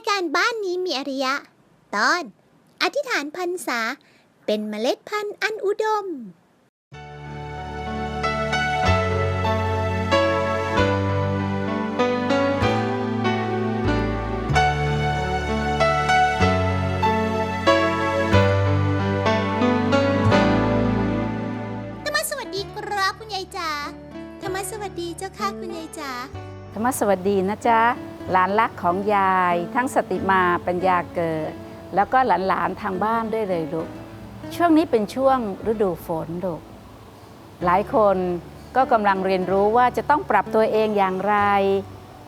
ายการบ้านนี้มีอริยะ ตอน อธิษฐานพรรษา เป็นเมล็ดพันธุ์อันอุดม ธรรมสวัสดีครับคุณยายจ๋า ธรรมสวัสดีเจ้าค่ะคุณยายจ๋า ธรรมสวัสดีนะจ๊ะ หลานรักของยาย ทั้งสติมาปัญญาเกิด แล้วก็หลานๆทางบ้านด้วยเลยลูกช่วงนี้เป็นช่วงฤดูฝนลูกหลายคนก็กำลังเรียนรู้ว่าจะต้องปรับตัวเองอย่างไร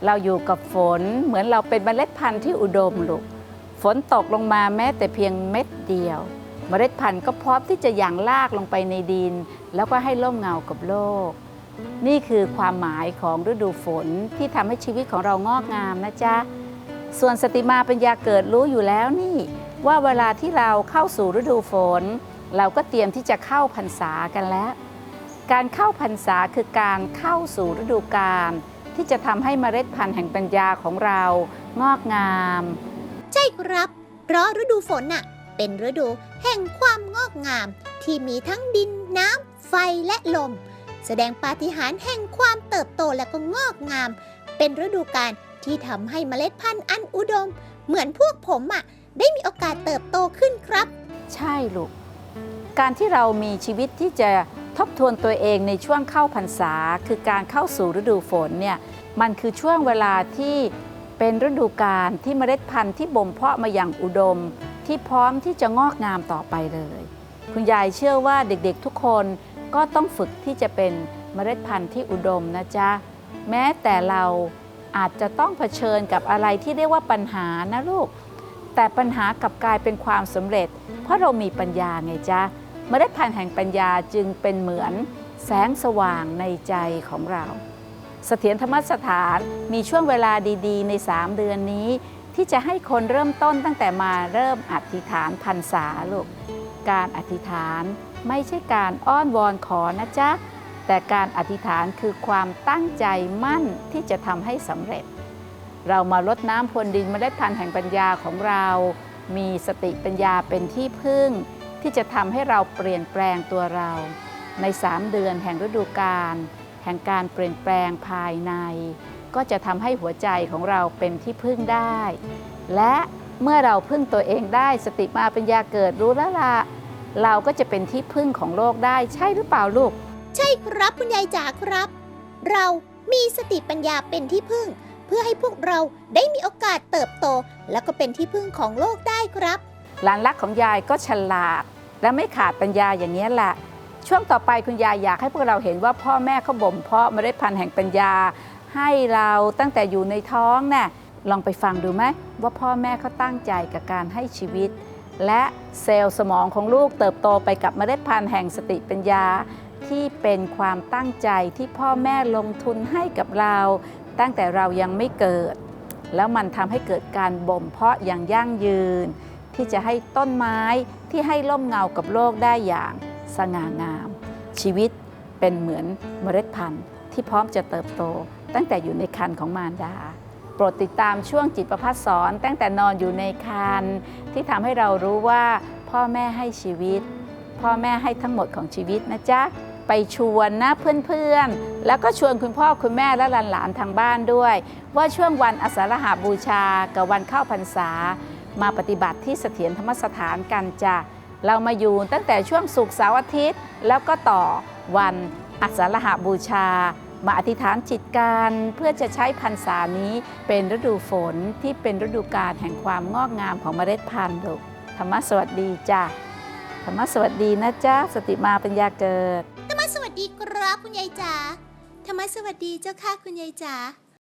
เราอยู่กับฝนเหมือนเราเป็นเมล็ดพันธุ์ที่อุดมลูกฝนตกลงมาแม้แต่เพียงเม็ดเดียว เมล็ดพันธุ์ก็พร้อมที่จะหยั่งลากลงไปในดิน แล้วก็ให้ร่มเงากับโลก นี่คือความหมายของฤดูฝนที่ทำให้ชีวิตของเรางอกงามนะจ๊ะ ส่วนสติมาปัญญาเกิดรู้อยู่แล้วนี่ ว่าเวลาที่เราเข้าสู่ฤดูฝน เราก็เตรียมที่จะเข้าพรรษากันแล้ว การเข้าพรรษาคือการเข้าสู่ฤดูกาลที่จะทำให้เมล็ดพันธุ์แห่งปัญญาของเรางอกงาม ใช่ครับ เพราะฤดูฝนน่ะ เป็นฤดูแห่งความงอกงาม ที่มีทั้งดินน้ำไฟและลม แสดงปาฏิหาริย์แห่งความเติบโตและก็งอกงาม เป็นฤดูกาลที่ทำให้เมล็ดพันธุ์อันอุดม เหมือนพวกผมอะได้มีโอกาสเติบโตขึ้นครับ ใช่ลูก การที่เรามีชีวิตที่จะทบทวนตัวเองในช่วงเข้าพรรษา คือการเข้าสู่ฤดูฝนเนี่ยมันคือช่วงเวลาที่เป็นฤดูกาลที่เมล็ดพันธุ์ที่บ่มเพาะมาอย่างอุดม ที่พร้อมที่จะงอกงามต่อไปเลย คุณยายเชื่อว่าเด็กๆทุกคนก็ต้องฝึกที่จะเป็นเมล็ดพันธุ์ที่อุดมนะจ๊ะ แม้แต่เราอาจจะต้องเผชิญกับอะไรที่เรียกว่าปัญหานะลูก แต่ปัญหากลับกลายเป็นความสำเร็จ เพราะเรามีปัญญาไงจ๊ะเมล็ดพันธุ์แห่งปัญญาจึงเป็นเหมือนแสงสว่างในใจของเรา เสถียรธรรมสถานมีช่วงเวลาดีๆ ใน 3 เดือนนี้ ที่จะให้คนเริ่มต้นตั้งแต่มาเริ่มอธิษฐานพรรษาลูก การอธิษฐานไม่ใช่การอ้อนวอนขอนะจ๊ะ แต่การอธิษฐานคือความตั้งใจมั่นที่จะทำให้สำเร็จ เรามารดน้ำพรวนดินเมล็ดพันธุ์แห่งปัญญาของเรา มีสติปัญญาเป็นที่พึ่ง ที่จะทำให้เราเปลี่ยนแปลงตัวเรา ใน3เดือนแห่งฤดูกาลแห่งการเปลี่ยนแปลงภายใน ก็จะทำให้หัวใจของเราเป็นที่พึ่งได้ และ เมื่อเราพึ่งตัวเองได้สติมาปัญญาเกิดรู้แล้วล่ะเราก็จะเป็นที่พึ่งของโลกได้ใช่หรือเปล่าลูก ใช่ครับคุณยายจ๋าครับ เรามีสติปัญญาเป็นที่พึ่ง เพื่อให้พวกเราได้มีโอกาสเติบโต แล้วก็เป็นที่พึ่งของโลกได้ครับ หลานรักของยายก็ฉลาด และไม่ขาดปัญญาอย่างนี้ยแหละ ช่วงต่อไปคุณยายอยากให้พวกเราเห็นว่าพ่อแม่เขาบ่มเพาะเมล็ดพันธุ์แห่งปัญญา ให้เราตั้งแต่อยู่ในท้องน่ะ ลองไปฟังดูไหมว่าพ่อแม่เขาตั้งใจกับการให้ชีวิต และเซลล์สมองของลูกเติบโตไปกับเมล็ดพันธุ์แห่งสติปัญญา ที่เป็นความตั้งใจที่พ่อแม่ลงทุนให้กับเรา ตั้งแต่เรายังไม่เกิด แล้วมันทำให้เกิดการบ่มเพาะอย่างยั่งยืน ที่จะให้ต้นไม้ที่ให้ร่มเงากับโลกได้อย่างสง่างาม ชีวิตเป็นเหมือนเมล็ดพันธุ์ที่พร้อมจะเติบโตตั้งแต่อยู่ในครรภ์ของมารดา โปรดติดตามช่วงจิตประพัฒสอนตั้งแต่นอนอยู่ในครรภ์ที่ทำให้เรารู้ว่าพ่อแม่ให้ชีวิต พ่อแม่ให้ทั้งหมดของชีวิตนะจ๊ะ ไปชวนนะเพื่อนๆ แล้วก็ชวนคุณพ่อคุณแม่และหลานๆทางบ้านด้วย ว่าช่วงวันอสาฬหาบูชา กับวันเข้าพรรษา มาปฏิบัติที่เสถียรธรรมสถานกันจ้ะเรามาอยู่ตั้งแต่ช่วงศุกร์เสาร์อาทิตย์ แล้วก็ต่อวันอัสาฬหาบูชา มาอธิษฐานจิตการเพื่อจะใช้พรรษานี้เป็นฤดูฝนที่เป็นฤดูกาลแห่งความงอกงามของเมล็ดพันธุ์ลูกธรรมะสวัสดีจ้ะธรรมะสวัสดีนะจ๊ะสติมาปัญญาเกิด ธรรมะสวัสดีครับคุณยายจ๋าธรรมะสวัสดีเจ้าค่ะคุณยายจ๋า